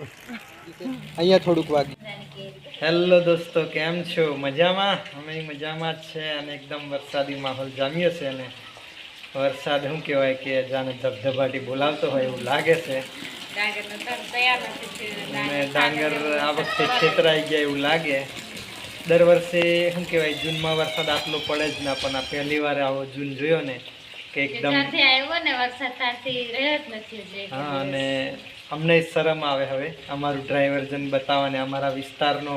અહીંયા થોડુંક વાગ્યું હેલો દોસ્તો કેમ છો? મજામાં? અમે મજામાં જ છે અને એકદમ વરસાદી માહોલ જામ્યો છે અને વરસાદ શું કહેવાય કે જાણે ધબધબાટી બોલાવતો હોય એવું લાગે છે. અને ડાંગર આ વખતે છેતરાઈ ગયા એવું લાગે. દર વર્ષે શું કહેવાય જૂનમાં વરસાદ આટલો પડે જ ના પણ આ પહેલી વાર આવો જૂન જોયો ને કે એકદમ હા અને અમને શરમ આવે હવે અમારું ડ્રાઈવરજન બતાવવાને અમારા વિસ્તારનો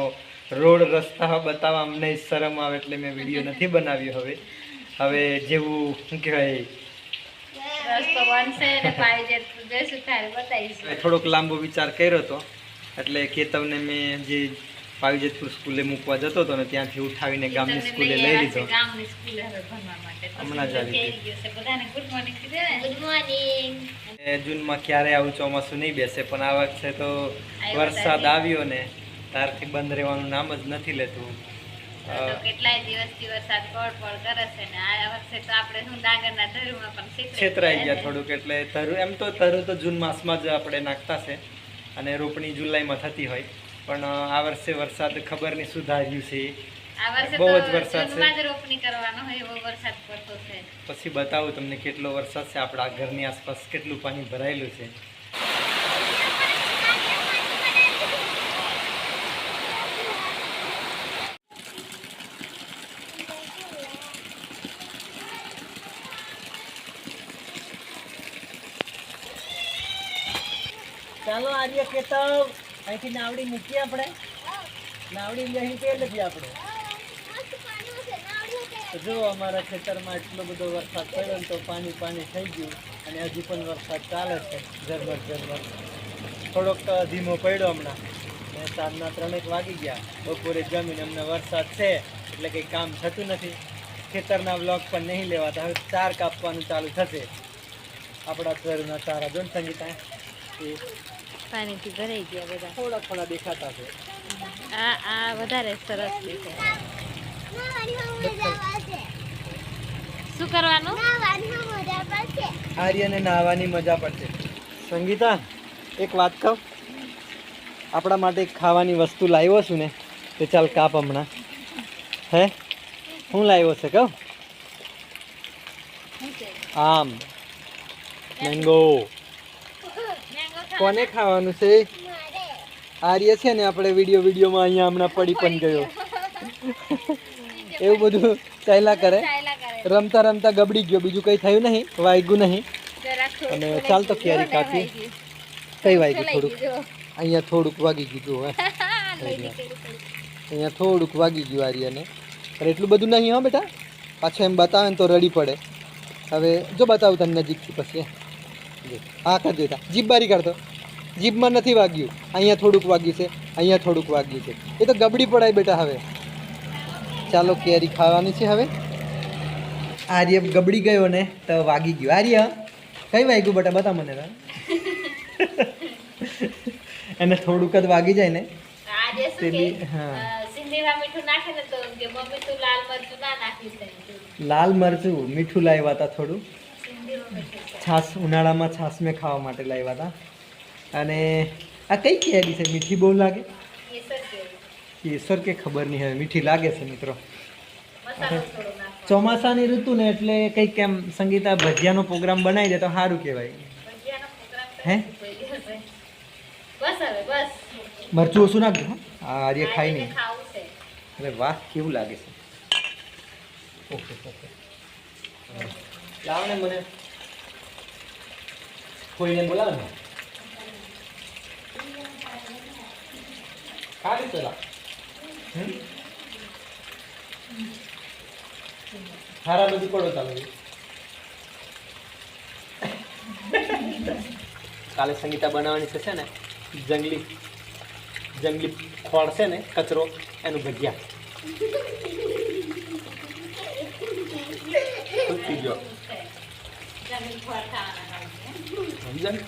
રોડ રસ્તા બતાવવા અમને શરમ આવે એટલે મેં વીડિયો નથી બનાવ્યો હવે. હવે જેવું શું કહેવાય? થોડોક લાંબો વિચાર કર્યો હતો એટલે કે તમને મેં જે પાવીજેતપુર સ્કૂલે મૂકવા જતો હતો ને ત્યાંથી ઉઠાવીને ગામની સ્કૂલે લઈ લીધો. હમણાં જ આવી જૂનમાં ક્યારે આવું ચોમાસું નહીં બેસે પણ આ વખતે તો વરસાદ આવ્યો ને તારથી બંધ રહેવાનું નામ જ નથી લેતું. કેટલાય દિવસથી વરસાદ પડ પડ કરે છે ને આ વર્ષે તો આપણે શું ડાંગરના ધરુમાં પણ છેતરાઈ ગયા થોડુંક એટલે તરુ એમ તો તરુ તો જૂન માસમાં જ આપણે નાખતા છે અને રોપણી જુલાઈમાં થતી હોય. પણ આ વર્ષે વરસાદ ખબર નહીં સુધાર્યું છે. બહુ જ વરસાદ છે. જૂનમાં જ રોપણી કરવાનો હોય એવો વરસાદ પડતો છે. પછી બતાવું તમને કેટલો વરસાદ છે. આપણા ઘરની આસપાસ કેટલું પાણી ભરાયેલું છે. ચાલો આર્ય કેતવ. અહીંથી નાવડી મૂકીએ આપણે. નાવડી લઈ કે નથી આપણે. જો અમારા ખેતરમાં એટલો બધો વરસાદ પડ્યો ને તો પાણી પાણી થઈ ગયું અને હજી પણ વરસાદ ચાલે છે. ઝરમર ઝરમર. થોડોક ધીમો પડ્યો હમણાં. ને સાંજના ત્રણેક વાગી ગયા. બપોરે જમીન અમને વરસાદ છે એટલે કંઈ કામ થતું નથી. ખેતરના બ્લોક પણ નહીં લેવાતા. હવે ચાર કાપવાનું ચાલુ થશે. આપણા ઘરના ચારા જો ને સંગીતા એ પાણીથી ભરાઈ ગયા બધા. થોડા થોડા દેખાતા છે. આ આ વધારે સરસ દેખાય. શું કરવાનું? આર્યને નાહવાની મજા પડશે. સંગીતા એક વાત કહું? આપણા માટે ખાવાની વસ્તુ લાવ્યો છું ને તે ચાલ કાપ હમણાં. હે? હું લાવ્યો છે કહું? આમ. મેંગો. કોને ખાવાનું છે? આર્ય છે ને આપણે વીડિયો વિડીયોમાં અહીંયા હમણાં પડી પણ ગયો. એવું બધું ચાલ્યા કરે. રમતા રમતા ગબડી ગયો. બીજું કંઈ થયું નહીં. વાગ્યું નહીં. અને ચાલતો ક્યારે ગયું. કઈ વાગ્યું થોડુંક? અહીંયા થોડુંક વાગી ગયું લઈ અહીંયા થોડુંક વાગી ગયું આર્યને. પણ એટલું બધું નહીં, હો બેટા. પાછો એમ બતાવે ને તો રડી પડે. હવે જો બતાવું તને નજીકથી પછી. હા. કરજો જીભ બારી કાઢતો જીભમાં નથી વાગ્યું. અહીંયા થોડુંક વાગ્યું છે અહીંયા થોડુંક વાગ્યું છે. એ તો ગબડી પડાય બેટા હવે. ચાલો કેરી ખાવાની છે હવે. આર્ય ગબડી ગયો ને તો વાગી ગયું. આર્ય કઈ વાગ્યું બેટા? બતા મને એને થોડુંક જ વાગી જાય ને. લાલ મરચું મીઠું લાવ્યા હતા થોડું? છાસ ઉનાળામાં છાસ મેં ખાવા માટે લાવ્યા હતા. અને આ કઈ કેરી છે? મીઠી બહુ લાગે? કેસર. કે ખબર નહીં હવે મીઠી લાગે છે મિત્રો. મસાલો થોડો નાખો. ચોમાસાની ઋતુ ને એટલે કંઈક એમ સંગીતા ભજીયાનો પ્રોગ્રામ બનાવી દે તો સારું કહેવાય. હે? મરચું ઓછું નાખજો હા. આ આર્ય ખાઈ નહીં. ખાવું અરે વાહ કેવું લાગે છે? ઓકે ઓકે લાવ ને મને. કોઈને બોલાવો ને ખાલી પેલા. હારા બધી પડો ચાલો. કાલે સંગીતા બનાવવાની છે ને? જંગલી જંગલી ખોળ છે ને, કચરો, એનું ભગ્યા?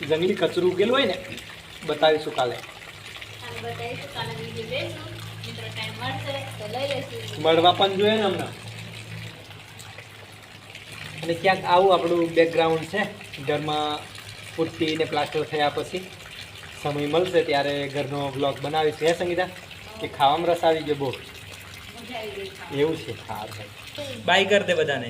જંગલી કચરું ઉગેલું હોય ને, બતાવીશું કાલે. કાલે બતાવીશું, કાલે video લેશું. મિત્રો time મળશે તો લઈ લેશું. મળવા પણ જોઈએ ને હમણાં. અને ક્યાંક આવું આપણું બેકગ્રાઉન્ડ છે ઘરમાં પુટ્ટી ને પ્લાસ્ટર થયા પછી સમય મળશે ત્યારે ઘરનો બ્લોગ બનાવીશ. હે સંગીતા? કે ખાવામાં રસ આવી ગયો બહુ? એવું છે. સારું બાય કર દે બધાને.